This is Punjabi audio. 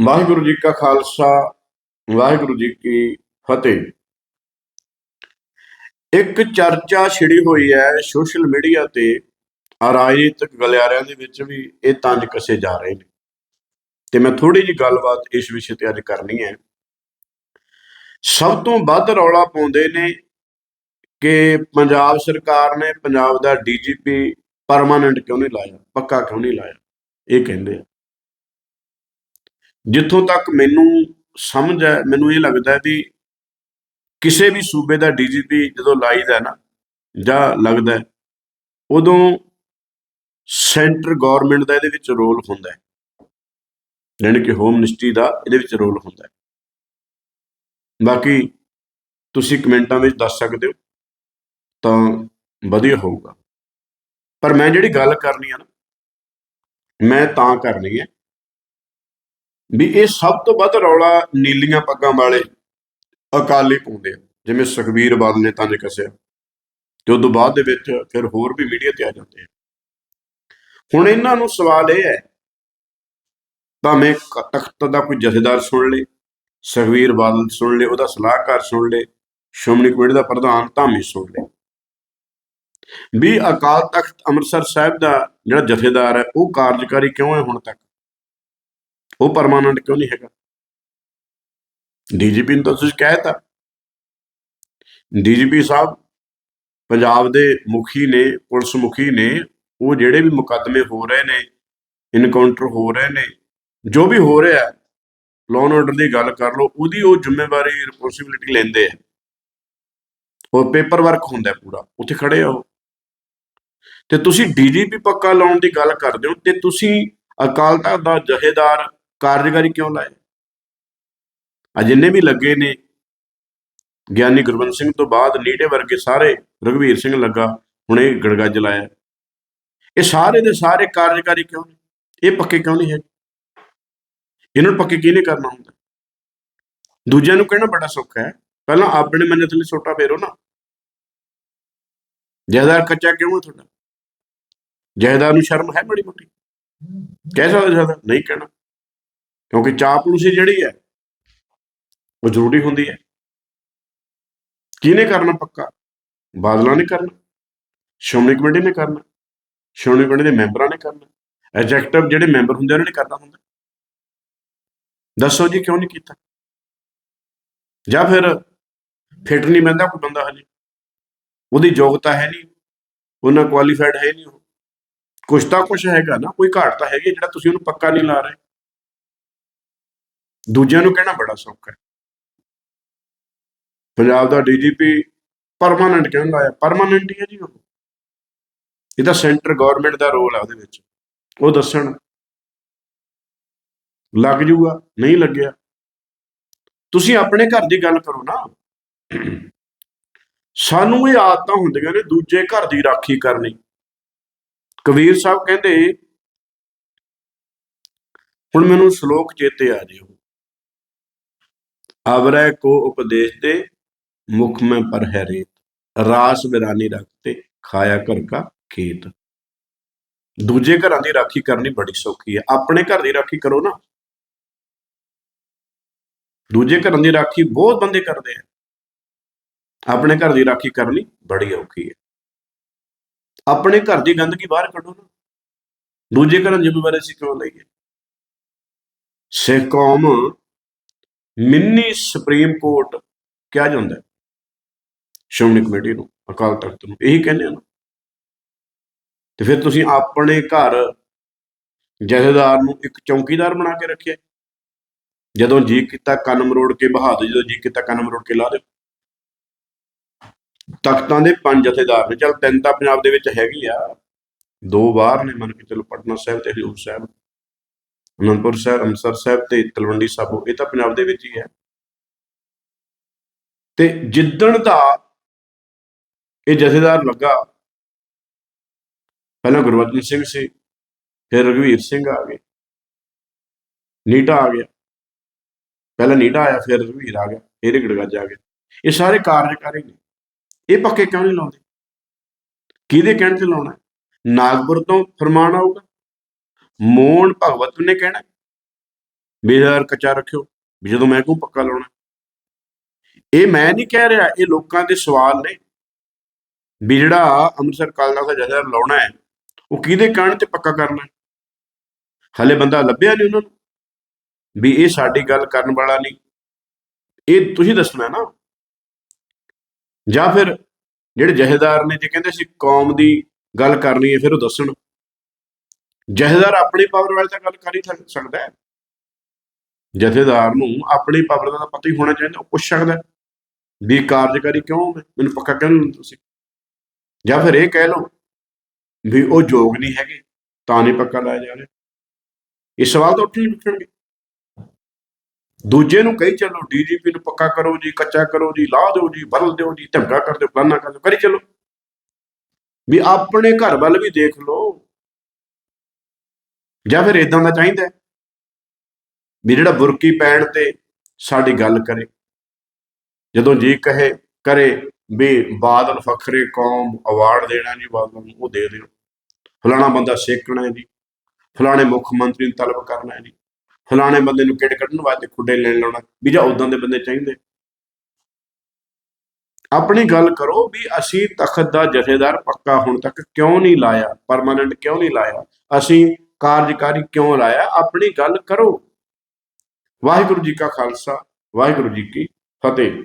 ਵਾਹਿਗੁਰੂ ਜੀ ਕਾ ਖਾਲਸਾ, ਵਾਹਿਗੁਰੂ ਜੀ ਕੀ ਫਤਿਹ। ਇੱਕ ਚਰਚਾ ਛਿੜੀ ਹੋਈ ਹੈ ਸੋਸ਼ਲ ਮੀਡੀਆ ਤੇ ਰਾਜਨੀਤਿਕ ਗਲਿਆਰਿਆਂ ਦੇ ਵਿੱਚ ਵੀ ਇਹ ਤੰਜ ਕਸੇ ਜਾ ਰਹੇ ਨੇ। ਤੇ ਮੈਂ ਥੋੜੀ ਜੀ ਗੱਲਬਾਤ ਇਸ ਵਿਸ਼ੇ ਤੇ ਅੱਜ ਕਰਨੀ ਹੈ। ਸਭ ਤੋਂ ਵੱਧ ਰੌਲਾ ਪਾਉਂਦੇ ਨੇ ਕਿ ਪੰਜਾਬ ਸਰਕਾਰ ਨੇ ਪੰਜਾਬ ਦਾ ਡੀਜੀਪੀ ਪਰਮਾਨੈਂਟ ਕਿਉਂ ਨਹੀਂ ਲਾਇਆ? ਪੱਕਾ ਕਿਉਂ ਨਹੀਂ ਲਾਇਆ? ਇਹ ਕਹਿੰਦੇ ਆ। ਜਿੱਥੋਂ ਤੱਕ ਮੈਨੂੰ ਸਮਝ ਹੈ, ਮੈਨੂੰ ਇਹ ਲੱਗਦਾ ਹੈ ਵੀ ਕਿਸੇ ਵੀ ਸੂਬੇ ਦਾ ਡੀਜੀਪੀ ਜਦੋਂ ਲਾਈਦਾ ਹੈ ਨਾ, ਜਾਂ ਲੱਗਦਾ ਉਦੋਂ ਸੈਂਟਰ ਗਵਰਨਮੈਂਟ ਦਾ ਇਹਦੇ ਵਿੱਚ ਰੋਲ ਹੁੰਦਾ ਹੈ। ਜਾਣੀ ਕਿ ਹੋਮ ਮਿਨਿਸਟਰੀ ਦਾ ਇਹਦੇ ਵਿੱਚ ਰੋਲ ਹੁੰਦਾ ਹੈ। ਬਾਕੀ ਤੁਸੀਂ ਕਮੈਂਟਾਂ ਵਿੱਚ ਦੱਸ ਸਕਦੇ ਹੋ, ਤਾਂ ਵਧੀਆ ਹੋਊਗਾ। ਪਰ ਮੈਂ ਜਿਹੜੀ ਗੱਲ ਕਰਨੀ ਆ ਨਾ, ਮੈਂ ਤਾਂ ਕਰਨੀ ਹੈ ਵੀ ਇਹ ਸਭ ਤੋਂ ਵੱਧ ਰੌਲਾ ਨੀਲੀਆਂ ਪੱਗਾਂ ਵਾਲੇ ਅਕਾਲੀ ਪਾਉਂਦੇ ਆ। ਜਿਵੇਂ ਸੁਖਬੀਰ ਬਾਦਲ ਨੇ ਤੰਜ ਕੱਸਿਆ। ਤੇ ਉਦੋਂ ਬਾਅਦ ਦੇ ਵਿੱਚ ਫਿਰ ਹੋਰ ਵੀ ਮੀਡੀਆ ਤੇ ਆ ਜਾਂਦੇ ਆ। ਹੁਣ ਇਹਨਾਂ ਨੂੰ ਸਵਾਲ ਇਹ ਹੈ, ਭਾਵੇਂ ਕ- ਤਖਤ ਦਾ ਕੋਈ ਜਥੇਦਾਰ ਸੁਣ ਲੇ, ਸੁਖਬੀਰ ਬਾਦਲ ਸੁਣ ਲੇ, ਉਹਦਾ ਸਲਾਹਕਾਰ ਸੁਣ ਲੇ, ਸ਼੍ਰੋਮਣੀ ਕਮੇਟੀ ਦਾ ਪ੍ਰਧਾਨ ਧਾਮੀ ਸੁਣ ਲੇ। ਵੀ ਅਕਾਲ ਤਖਤ ਅੰਮ੍ਰਿਤਸਰ ਸਾਹਿਬ ਦਾ ਜਿਹੜਾ ਜਥੇਦਾਰ ਹੈ, ਉਹ ਕਾਰਜਕਾਰੀ ਕਿਉਂ ਹੈ ਹੁਣ ਤੱਕ? ਉਹ ਪਰਮਾਨੈਂਟ ਕਿਉਂ ਨਹੀਂ ਹੈਗਾ? ਡੀਜੀਪੀ ਨੂੰ ਤਾਂ ਤੁਸੀਂ ਕਹਿਤਾ ਡੀਜੀਪੀ ਸਾਹਿਬ ਪੰਜਾਬ ਦੇ ਮੁਖੀ ਨੇ, ਪੁਲਿਸ ਮੁਖੀ ਨੇ, ਉਹ ਜਿਹੜੇ ਵੀ ਮੁਕੱਦਮੇ ਹੋ ਰਹੇ ਨੇ ਇਨਕਾਊਂਟਰ ਹੋ ਰਹੇ ਨੇ, ਜੋ ਵੀ ਹੋ ਰਿਹਾ ਲੋਨ ਆਰਡਰ ਦੀ ਗੱਲ ਕਰ ਲਓ, ਉਹਦੀ ਉਹ ਜ਼ਿੰਮੇਵਾਰੀ ਰਿਸਪੌਂਸਿਬਿਲਿਟੀ ਲੈਂਦੇ ਆ। ਉਹ ਪੇਪਰ ਵਰਕ ਹੁੰਦਾ ਪੂਰਾ, ਉੱਥੇ ਖੜੇ ਆ ਉਹ। ਤੇ ਤੁਸੀਂ ਡੀਜੀਪੀ ਪੱਕਾ ਲਾਉਣ ਦੀ ਗੱਲ ਕਰਦੇ ਹੋ, ਤੇ ਤੁਸੀਂ ਅਕਾਲ ਤਖਤ ਦਾ ਜਹੇਦਾਰ ਕਾਰਜਕਾਰੀ ਕਿਉਂ ਲਾਏ? ਆ ਜਿੰਨੇ ਵੀ ਲੱਗੇ ਨੇ। ਗਿਆਨੀ ਗੁਰਬੰਦ ਸਿੰਘ ਤੋਂ ਬਾਅਦ ਨੀਟੇ ਵਰਗੇ ਸਾਰੇ ਰਘਵੀਰ ਸਿੰਘ ਲੱਗਾ, ਹੁਣ ਇਹ ਗੜਗੱਜ ਲਾਇਆ। ਇਹ ਸਾਰੇ ਦੇ ਸਾਰੇ ਕਾਰਜਕਾਰੀ ਕਿਉਂ ਨੇ? ਇਹ ਪੱਕੇ ਕਿਉਂ ਨਹੀਂ ਹੈ ਇਹਨਾਂ ਨੂੰ ਪੱਕੇ ਕਿਹਨੇ ਕਰਨਾ ਹੁੰਦਾ? ਦੂਜਿਆਂ ਨੂੰ ਕਹਿਣਾ ਬੜਾ ਸੌਖਾ ਹੈ। ਪਹਿਲਾਂ ਆਪਣੇ ਮੰਨੇ ਥੱਲੇ ਸੋਟਾ ਫੇਰੋ ਨਾ। ਜਾਇਦਾਰ ਕੱਚਾ ਕਿਉਂ ਹੈ ਤੁਹਾਡਾ? ਜਾਇਦਾਰ ਨੂੰ ਸ਼ਰਮ ਹੈ ਬੜੀ ਮੋਟੀ? ਕਹਿ ਸਕਦਾ ਜ਼ਿਆਦਾ ਨਹੀਂ ਕਹਿਣਾ। ਕਿਉਂਕਿ ਚਾਪਲੂਸੀ ਜਿਹੜੀ ਹੈ, ਉਹ ਜ਼ਰੂਰੀ ਹੁੰਦੀ ਹੈ। ਕਿਹਨੇ ਕਰਨਾ ਪੱਕਾ? ਬਾਦਲਾਂ ਨੇ ਕਰਨਾ, ਸ਼੍ਰੋਮਣੀ ਕਮੇਟੀ ਨੇ ਕਰਨਾ, ਸ਼੍ਰੋਮਣੀ ਕਮੇਟੀ ਦੇ ਮੈਂਬਰਾਂ ਨੇ ਕਰਨਾ, ਐਗਜ਼ੈਕਟਿਵ ਜਿਹੜੇ ਮੈਂਬਰ ਹੁੰਦੇ ਉਹਨਾਂ ਨੇ ਕਰਨਾ ਹੁੰਦਾ। ਦੱਸੋ ਜੀ, ਕਿਉਂ ਨਹੀਂ ਕੀਤਾ? ਜਾਂ ਫਿਰ ਫਿੱਟ ਨਹੀਂ ਬੰਦਾ ਕੋਈ ਬੰਦਾ ਹਜੇ। ਉਹਦੀ ਯੋਗਤਾ ਹੈ ਨਹੀਂ, ਉਹਨਾਂ ਕੁਆਲੀਫਾਈਡ ਹੈ ਨਹੀਂ ਉਹ। ਕੁਛ ਤਾਂ ਕੁਛ ਹੈਗਾ ਨਾ, ਕੋਈ ਘਾਟ ਤਾਂ ਹੈਗੀ ਜਿਹੜਾ ਤੁਸੀਂ ਉਹਨੂੰ ਪੱਕਾ ਨਹੀਂ ਲਾ ਰਹੇ। ਦੂਜਿਆਂ ਨੂੰ ਕਹਿਣਾ ਬੜਾ ਸੌਖਾ ਹੈ। ਪੰਜਾਬ ਦਾ ਡੀਜੀਪੀ ਪਰਮਾਨੈਂਟ ਕਹਿੰਦਾ ਹੈ ਪਰਮਾਨੈਂਟ ਹੀ ਹੈ ਜੀ ਉਹ। ਇਹਦਾ ਸੈਂਟਰ ਗਵਰਨਮੈਂਟ ਦਾ ਰੋਲ ਹੈ ਉਹਦੇ ਵਿੱਚ। ਉਹ ਦੱਸਣ, ਲੱਗ ਜੂਗਾ, ਨਹੀਂ ਲੱਗਿਆ। ਤੁਸੀਂ ਆਪਣੇ ਘਰ ਦੀ ਗੱਲ ਕਰੋ ਨਾ। ਸਾਨੂੰ ਇਹ ਆਦਤਾਂ ਹੁੰਦੀਆਂ ਨੇ ਦੂਜੇ ਘਰ ਦੀ ਰਾਖੀ ਕਰਨੀ। ਕਬੀਰ ਸਾਹਿਬ ਕਹਿੰਦੇ, ਹੁਣ ਮੈਨੂੰ ਸ਼ਲੋਕ ਚੇਤੇ ਆ ਜਿਓ। ਅਵਰੈ ਕੋ ਉਪਦੇਸ਼ ਦੇ, ਮੁਖ ਮੈਂ ਪਰ ਹੈ ਰੇਤ। ਰਾਸ ਬਿਰਾਨੀ ਰਖਤੇ ਖਾਇਆ ਘਰ ਕਾ ਖੇਤ। ਦੂਜੇ ਘਰਾਂ ਦੀ ਰਾਖੀ ਕਰਨੀ ਬੜੀ ਸੌਖੀ ਹੈ। ਆਪਣੇ ਘਰ ਦੀ ਰਾਖੀ ਕਰੋ ਨਾ। ਦੂਜੇ ਘਰਾਂ ਦੀ ਰਾਖੀ ਬਹੁਤ ਬੰਦੇ ਕਰਦੇ ਆ। ਆਪਣੇ ਘਰ ਦੀ ਰਾਖੀ ਕਰਨੀ ਬੜੀ ਔਖੀ ਹੈ। ਆਪਣੇ ਘਰ ਦੀ ਗੰਦਗੀ ਬਾਹਰ ਕੱਢੋ ਨਾ। ਦੂਜੇ ਘਰਾਂ ਦੀ ਜ਼ਿੰਮੇਵਾਰੀ ਅਸੀਂ ਕਿਉਂ ਲਈਏ? ਸਿੱਖ ਕੌਮ ਮਿੰਨੀ ਸੁਪਰੀਮ ਕੋਰਟ ਕਿਹਾ ਜਾਂਦਾ ਸ਼੍ਰੋਮਣੀ ਕਮੇਟੀ ਨੂੰ, ਅਕਾਲ ਤਖਤ ਨੂੰ ਇਹੀ ਕਹਿੰਦੇ ਆ ਤੇ ਫਿਰ ਤੁਸੀਂ ਆਪਣੇ ਘਰ ਜਥੇਦਾਰ ਨੂੰ ਇੱਕ ਚੌਕੀਦਾਰ ਬਣਾ ਕੇ ਰੱਖਿਆ ਜਦੋਂ ਜੀ ਕੀਤਾ ਕੰਨ ਮਰੋੜ ਕੇ ਬਹਾ ਦਿਓ ਜਦੋਂ ਜੀ ਕੀਤਾ ਕੰਨ ਮਰੋੜ ਕੇ ਲਾ ਦਿਓ ਤਖਤਾਂ ਦੇ ਪੰਜ ਜਥੇਦਾਰ ਨੇ, ਚਲ ਤਿੰਨ ਤਾਂ ਪੰਜਾਬ ਦੇ ਵਿੱਚ ਹੈਗੀ ਆ। ਦੋ ਬਾਹਰ ਨੇ, ਮੰਨ ਕੇ ਚਲੋ ਪਟਨਾ ਸਾਹਿਬ ਤੇ ਹਜ਼ੂਰ ਸਾਹਿਬ। ਅਨੰਦਪੁਰ ਸਾਹਿਬ ਅੰਮ੍ਰਿਤਸਰ ਸਾਹਿਬ ਤੇ ਤਲਵੰਡੀ ਸਾਬੋ, ਇਹ ਤਾਂ ਪੰਜਾਬ ਦੇ ਵਿੱਚ ਹੀ ਹੈ। ਤੇ ਜਿੱਦਣ ਦਾ ਇਹ ਜਥੇਦਾਰ ਲੱਗਾ, ਪਹਿਲਾਂ ਗੁਰਬਚਨ ਸਿੰਘ ਸੀ, ਫਿਰ ਰਘਵੀਰ ਸਿੰਘ ਆ ਗਏ। ਨੀਟਾ ਆ ਗਿਆ। ਪਹਿਲਾਂ ਨੀਟਾ ਆਇਆ, ਫਿਰ ਰਘਵੀਰ ਆ ਗਿਆ, ਫਿਰ ਇਹ ਗੜਗੱਜ ਆ ਗਿਆ ਇਹ ਸਾਰੇ ਕਾਰਜਕਾਰੀ ਨੇ। ਇਹ ਪੱਕੇ ਕਿਉਂ ਨਹੀਂ ਲਾਉਂਦੇ? ਕਿਹਦੇ ਕਹਿਣ ਤੇ ਲਾਉਣਾ? ਨਾਗਪੁਰ ਤੋਂ ਫਰਮਾਨ ਆਊਗਾ? ਮੋਹਨ ਭਗਵਤ ਨੇ ਕਹਿਣਾ ਮੇਰਾ ਕੱਚਾ ਰੱਖਿਓ, ਵੀ ਜਦੋਂ ਮੈਂ ਕਹੂੰ ਪੱਕਾ ਲਾਉਣਾ। ਇਹ ਮੈਂ ਨਹੀਂ ਕਹਿ ਰਿਹਾ, ਇਹ ਲੋਕਾਂ ਦੇ ਸਵਾਲ ਨੇ, ਵੀ ਜਿਹੜਾ ਅੰਮ੍ਰਿਤਸਰ ਕਾਲਦਾ ਦਾ ਜਥੇਦਾਰ ਲਾਉਣਾ ਹੈ, ਉਹ ਕਿਹਦੇ ਕਹਿਣ ਤੇ ਪੱਕਾ ਕਰਨਾ ਹੈ? ਹਲੇ ਬੰਦਾ ਲੱਭਿਆ ਨਹੀਂ ਉਹਨਾਂ ਨੂੰ, ਵੀ ਇਹ ਸਾਡੀ ਗੱਲ ਕਰਨ ਵਾਲਾ ਨਹੀਂ। ਇਹ ਤੁਸੀਂ ਦੱਸਣਾ ਨਾ। ਜਾਂ ਫਿਰ ਜਿਹੜੇ ਜਹੇਦਾਰ ਨੇ ਜੇ ਕਹਿੰਦੇ ਸੀ ਕੌਮ ਦੀ ਗੱਲ ਕਰਨੀ ਹੈ, ਫਿਰ ਉਹ ਦੱਸਣ। ਜਥੇਦਾਰ ਆਪਣੀ ਪਾਵਰ ਵਾਲੇ ਤਾਂ ਗੱਲ ਕਰ ਹੀ ਸਕਦਾ ਹੈ। ਜਥੇਦਾਰ ਨੂੰ ਆਪਣੀ ਪਾਵਰ ਦਾ ਤਾਂ ਪਤਾ ਹੀ ਹੋਣਾ ਚਾਹੀਦਾ, ਉਹ ਪੁੱਛ ਸਕਦਾ ਵੀ ਕਾਰਜਕਾਰੀ ਕਿਉਂ ਮੈਨੂੰ ਪੱਕਾ ਕਹਿ ਤੁਸੀਂ। ਜਾਂ ਫਿਰ ਇਹ ਕਹਿ ਲਓ ਵੀ ਉਹ ਯੋਗ ਨਹੀਂ ਹੈਗੇ, ਤਾਂ ਨਹੀਂ ਪੱਕਾ ਲਾਇਆ ਜਾ ਰਿਹਾ। ਇਹ ਸਵਾਲ ਤਾਂ ਉੱਠੇ ਉੱਠਣਗੇ। ਦੂਜੇ ਨੂੰ ਕਹੀ ਚੱਲੋ ਡੀਜੀਪੀ ਨੂੰ ਪੱਕਾ ਕਰੋ ਜੀ, ਕੱਚਾ ਕਰੋ ਜੀ ਲਾ ਦਿਓ ਜੀ, ਬਦਲ ਦਿਓ ਜੀ ਧਮਕਾ ਕਰ ਦਿਓ, ਫਲਾਨਾ ਕਰ ਦਿਓ, ਕਰੀ ਚੱਲੋ। ਵੀ ਆਪਣੇ ਘਰ ਵੱਲ ਵੀ ਦੇਖ ਲਓ ਜਾਂ ਫਿਰ ਇਦਾਂ ਦਾ ਚਾਹੀਦਾ ਵੀ ਜਿਹੜਾ ਬੁਰਕੀ ਪੈਣ ਤੇ ਸਾਡੀ ਗੱਲ ਕਰੇ। ਜਦੋਂ ਜੀ ਕਹੇ, ਕਰੇ ਵੀ ਬਾਦਲ ਫਖਰੇ ਕੌਮ ਅਵਾਰਡ ਦੇਣਾ ਜੀ, ਬਾਦਲ ਨੂੰ ਉਹ ਦੇ ਦਿਓ। ਫਲਾਣਾ ਬੰਦਾ ਸੇਕਣਾ ਹੈ ਜੀ, ਫਲਾਣੇ ਮੁੱਖ ਮੰਤਰੀ ਨੂੰ ਤਲਬ ਕਰਨਾ ਹੈ ਜੀ, ਫਲਾਣੇ ਬੰਦੇ ਨੂੰ ਕਿਹੜੇ ਕੱਢਣ ਵਾਸਤੇ ਖੁੱਡੇ ਲੈਣ ਲਾਉਣਾ, ਵੀ ਜਾਂ ਉਦਾਂ ਦੇ ਬੰਦੇ ਚਾਹੀਦੇ। ਆਪਣੀ ਗੱਲ ਕਰੋ ਵੀ ਅਸੀਂ ਤਖਤ ਦਾ ਜਥੇਦਾਰ ਪੱਕਾ ਹੁਣ ਤੱਕ ਕਿਉਂ ਨਹੀਂ ਲਾਇਆ ਪਰਮਾਨੈਂਟ ਕਿਉਂ ਨਹੀਂ ਲਾਇਆ? ਅਸੀਂ ਕਾਰਜਕਾਰੀ ਕਿਉਂ ਲਾਇਆ? ਆਪਣੀ ਗੱਲ ਕਰੋ। ਵਾਹਿਗੁਰੂ ਜੀ ਕਾ ਖਾਲਸਾ ਵਾਹਿਗੁਰੂ ਜੀ ਕੀ ਫਤਿਹ।